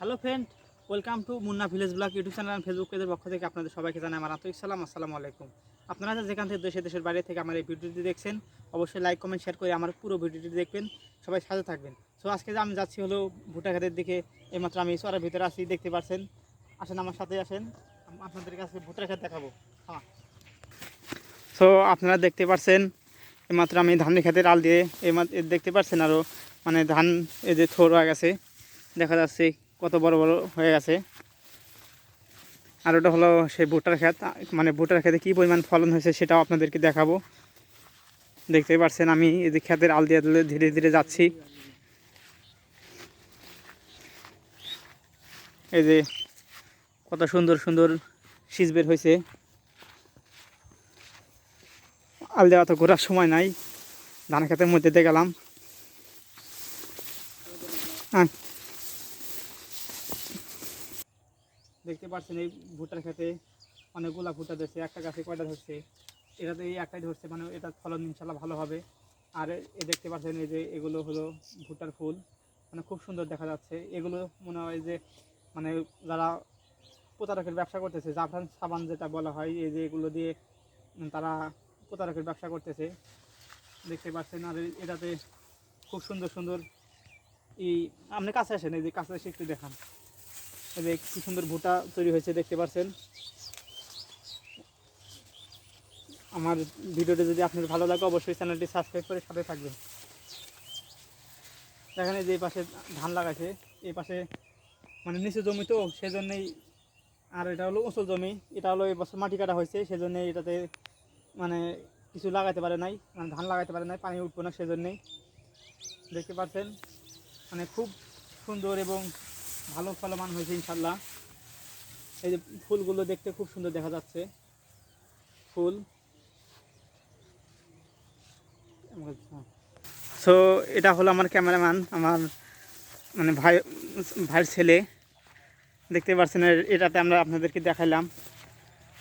Hello friend welcome to Munna village blog YouTube channel এবং Facebook পেজের পক্ষ থেকে আপনাদের সবাইকে জানাই আমার আন্তরিক সালাম, আসসালামু আলাইকুম। আপনারা যেখান থেকে দেশে, দেশের বাইরে থেকে আমার এই ভিডিওটি দেখছেন, অবশ্যই লাইক কমেন্ট শেয়ার করে আমার পুরো ভিডিওটি দেখবেন, সবাই সাথে থাকবেন। সো আজকে যে আমি যাচ্ছি হলো ভুট্টা ঘাটের দিকে, এইমাত্র আমি চড়ার ভিতরে আসি দেখতে পাচ্ছেন আসেন, আমার সাথে আসেন আপনাদের কাছে ভুট্টার ঘাট দেখাবো। হ্যাঁ। সো আপনারা দেখতে পাচ্ছেন এইমাত্র আমি ধানের খেতের আল দিয়ে এইমাত্র দেখতে পাচ্ছেন আরও মানে ধান এই যে হয়ে গেছে, দেখা যাচ্ছে কত বড় বড় হয়ে গেছে। আর ওটা হলো সেই ভুট্টার ক্ষেত। মানে ভুট্টার ক্ষেতে কী পরিমাণ ফলন হয়েছে সেটাও আপনাদেরকে দেখাবো। দেখতেই পারছেন আমি এই যে ক্ষেতের আল দিয়ে ধীরে ধীরে যাচ্ছি। এই যে কত সুন্দর সুন্দর শীষ বের হয়েছে। আল দেওয়া তো ঘোরার সময় নাই। ধান ক্ষেতের মধ্যে দিয়ে গেলাম। আয়। দেখতে পাচ্ছেন এই ভুট্টার খেতে অনেকগুলা ভুট্টা ধরছে, একটা গাছে কয়টা ধরছে? এটাতে এই একটাই ধরছে মানে এটার ফলন ইনশাল্লাহ ভালো হবে। আর এ দেখতে পাচ্ছেন এই যে এগুলো হলো ভুট্টার ফুল মানে খুব সুন্দর দেখা যাচ্ছে। এগুলো মনে হয় যে মানে যারা প্রতারকের ব্যবসা করতেছে, জাফরান সাবান যেটা বলা হয়, এই যে এগুলো দিয়ে তারা প্রতারকের ব্যবসা করতেছে। দেখতে পাচ্ছেন, আর এটাতে খুব সুন্দর সুন্দর এই, আপনি কাছে আসেন, এই যে কাছে এসে একটু দেখান। যে কি সুন্দর ভুট্টা তৈরি হয়েছে দেখতে পাচ্ছেন আমার ভিডিওটা যদি আপনার ভালো লাগে, অবশ্যই চ্যানেলটি সাবস্ক্রাইব করে সাথে থাকবেন। এই যে পাশে ধান লাগাইছে, এই পাশে মানে নিচু জমি তো, সেজন্যই আর এটা হলো উঁচু জমি, এটা হলো এই বছর মাটি কাটা হয়েছে সেজন্য এটাতে মানে কিছু লাগাইতে পারে নাই মানে ধান লাগাইতে পারে নাই, পানি উঠবো না, সেজন্যই। দেখতে পাচ্ছেন মানে খুব সুন্দর এবং ভালো ফলমান হয়েছে ইনশাল্লাহ এই যে ফুলগুলো দেখতে খুব সুন্দর দেখা যাচ্ছে। ফুল। সো এটা হলো আমার ক্যামেরাম্যান, আমার মানে ভাই, ভাইয়ের ছেলে। দেখতে পাচ্ছেন এটাতে আমরা আপনাদেরকে দেখাইলাম।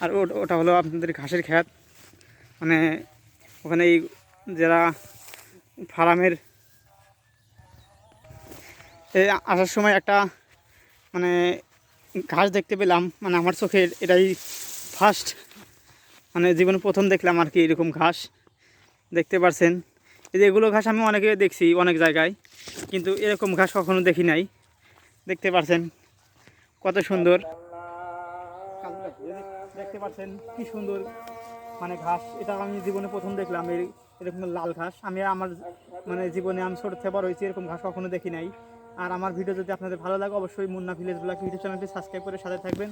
আর ওটা হলো আপনাদের ঘাসের ক্ষেত মানে ওখানে এই যারা ফার্মের আসার সময় একটা মানে ঘাস দেখতে পেলাম মানে আমার চোখের এটাই ফার্স্ট মানে জীবনে প্রথম দেখলাম আর কি এরকম ঘাস। দেখতে পারছেন? এই যে এগুলো ঘাস আমি অনেকে দেখছি অনেক জায়গায়, কিন্তু এরকম ঘাস কখনো দেখি নাই। দেখতে পারছেন? কত সুন্দর। দেখতে পাচ্ছেন কি সুন্দর মানে ঘাস। এটা আমি জীবনে প্রথম দেখলাম এরকম লাল ঘাস। আমি আমার মানে জীবনে আমি ছোটো থেকে বড় হয়েছি, এরকম ঘাস কখনো দেখি নাই। আর আমার ভিডিও যদি আপনাদের ভালো লাগে, অবশ্যই মুন্না ভিলেজ ব্লগ ইউটিউব চ্যানেলটি সাবস্ক্রাইব করে সাথে থাকবেন।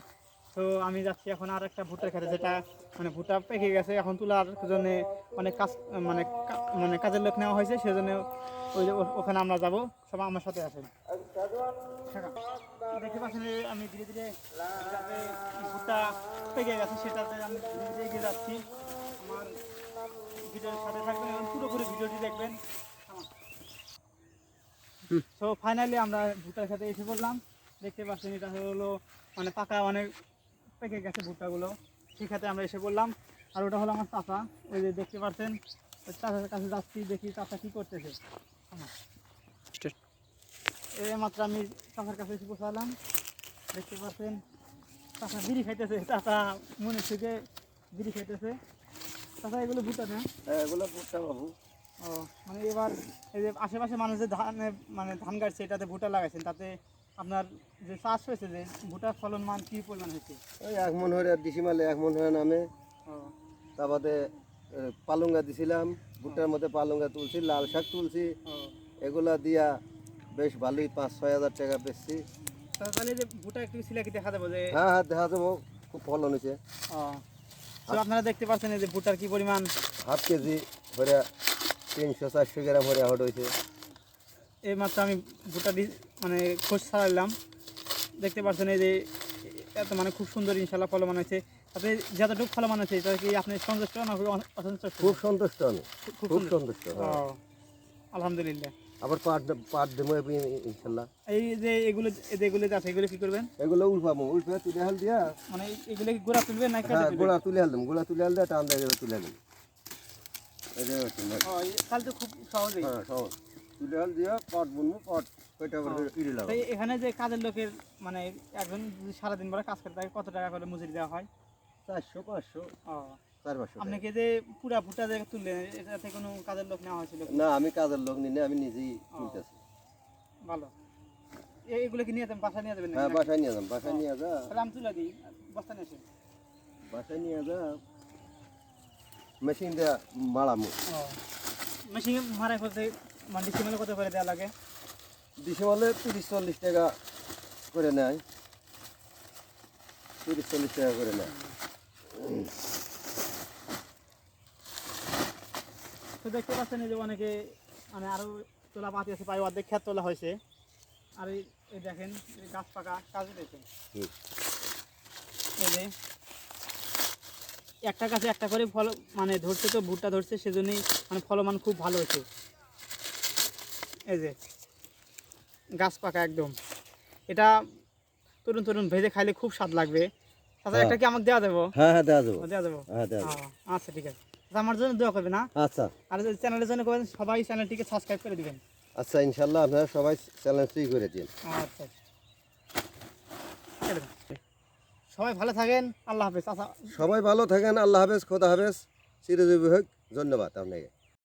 তো আমি যাচ্ছি এখন আর একটা ভুট্টার খেতে, যেটা মানে ভুট্টা পেকে গেছে। এখন তোলার জন্য অনেক কাজ মানে মানে কাজের লোক নেওয়া হয়েছে, সেজন্য ওই ওখানে আমরা যাব। সবাই আমার সাথে আসেন দেখতে পাচ্ছেন আমি ধীরে ধীরে ভুট্টা পেকে গেছে, সেটাতে আমি ধীরে ধীরে এগিয়ে যাচ্ছি। আমার ভিডিওর সাথে থাকবেন এবং পুরোপুরি ভিডিওটি দেখবেন। তো ফাইনালি আমরা ভুট্টার সাথে এসে পড়লাম। দেখতে পাচ্ছেন এটা হলো মানে পাকা অনেক পেকে গেছে ভুট্টাগুলো। সেই খাতে আমরা এসে পড়লাম। আর ওটা হলো আমার চাচা। ওই যে দেখতে পাচ্ছেন ওই চাচার কাছে যাচ্ছি দেখি চাচা কী করতেছে। এই মাত্র আমি চাচার কাছে এসে পৌঁছালাম। দেখতে পাচ্ছেন চাচা বিড়ি খাইতেছে। চাচা মনে থেকে বিড়ি খাইতেছে। চাচা এগুলো ভুট্টা না? এগুলো ভুট্টা বাবু। ও মানে এবার এই যে আশেপাশে মানুষ যে ধান মানে ধান গাড়ছে এটাতে ভুট্টা লাগাইছেন তাতে আপনার যে চাষ হয়েছে যে ভুট্টার ফলন মান কী পরিমাণ হয়েছে? ওই এক মন হয়ে দিছি মালে এক মন হয়ে নামে। ও। তার বাদে এ, দিছিলাম ভুট্টার মধ্যে পালঙ্গা তুলছি লাল শাক তুলছি। এগুলা দিয়া বেশ ভালোই পাঁচ ছয় হাজার টাকা বেচছি। তাহলে যে ভুট্টা একটু সিলাকি দেখা যাব যে হ্যাঁ হ্যাঁ দেখা যাব খুব ফলন হয়েছে। আপনারা দেখতে পাচ্ছেন এই যে ভুট্টার কি পরিমাণ হাফ কেজি ভরে তিনশো চারশো গ্রাম ভরে হট হয়েছে। এই মাত্র আমি ভুট্টা দি মানে খোঁজ ছাড়ালাম দেখতে পাচ্ছেন এই যে এত মানে খুব সুন্দর ইনশাল্লাহ ফলমান হয়েছে। তাতে যতটুকু ফলমান হয়েছে এটা কি আপনি সন্তুষ্ট না অসন্তুষ্ট? খুব সন্তুষ্ট আমি। খুব সন্তুষ্ট। হ্যাঁ। আলহামদুলিল্লাহ। আবার পাট পাট দেবো ইনশাল্লাহ। এই যে এগুলো এগুলো আছে এগুলো কি করবেন? এগুলো উল্পাবো উল্পে তুলে হাল দিয়া। মানে এগুলো কি গোড়া তুলবেন না হ্যাঁ গোড়া তুলে হালদাম গোড়া তুলে হাল দিয়ে টান দিয়ে তুলে হালদাম এই যে হচ্ছে, খুব সহজেই। হ্যাঁ সহজ। তুলে হাল দিয়ে পট বুনবো পট ইড়ে লাগাবো। এখানে যে কাজের লোকের মানে একজন যদি সারাদিন ভরে কাজ করে তাকে কত টাকা করে মজুরি দেওয়া হয়? চারশো পাঁচশো চার পাঁচশো আপনি কি যে পুরা ভুট্টা যে তুললেন এটাতে কোনো কাজের লোক নেওয়া হয়েছিল না আমি কাজের লোক নিই আমি নিজেই তুলতেছি। ভালো। এগুলো কি নিয়ে যাবেন বাসা নিয়ে যাবেন হ্যাঁ? বাসায় নিয়ে বাসায় নিয়ে যা তুলে দিই বস্তা নিয়ে এসে বাসায় নিয়ে যা মেশিন দিয়ে মারামু মেশিন মারা করতে মানে ডিসিমেলে কত করে দেওয়া লাগে? দিশে তিরিশ চল্লিশ টাকা করে নেয়। তিরিশ চল্লিশ টাকা করে নেয়। তো দেখতে পাচ্ছেন এই যে অনেকে মানে আরও তোলা পাতি আছে প্রায় অর্ধেক ক্ষেত তোলা হয়েছে। আর এই এই দেখেন গাছ পাকা কাজে দেখেন। এই যে একটা গাছে একটা করে ফল মানে ধরছে তো ভুট্টা ধরছে সেজন্যই মানে ফলমান খুব ভালো হয়েছে। এই যে গাছ পাকা একদম। এটা তরুণ তরুণ ভেজে খাইলে খুব স্বাদ লাগবে। তাছাড়া হ্যাঁ। একটা কি আমাকে দেওয়া দেবো? হ্যাঁ হ্যাঁ দেওয়া যাব দেওয়া দেবো? হ্যাঁ দেওয়া আচ্ছা ঠিক আছে। আমার জন্য দোয়া করবে না আচ্ছা। আর যদি চ্যানেলের জন্য করেন সবাই চ্যানেলটিকে সাবস্ক্রাইব করে দিবেন। আচ্ছা ইনশাল্লাহ আপনারা সবাই চ্যালেঞ্জই করে দিন। আচ্ছা ছেড়ে দেন। সবাই ভালো থাকেন, আল্লাহ হাফেজ। আচ্ছা। সবাই ভালো থাকেন, আল্লাহ হাফেজ, খোদা হাফেজ। চিরজীবী হোক, ধন্যবাদ আপনাকে।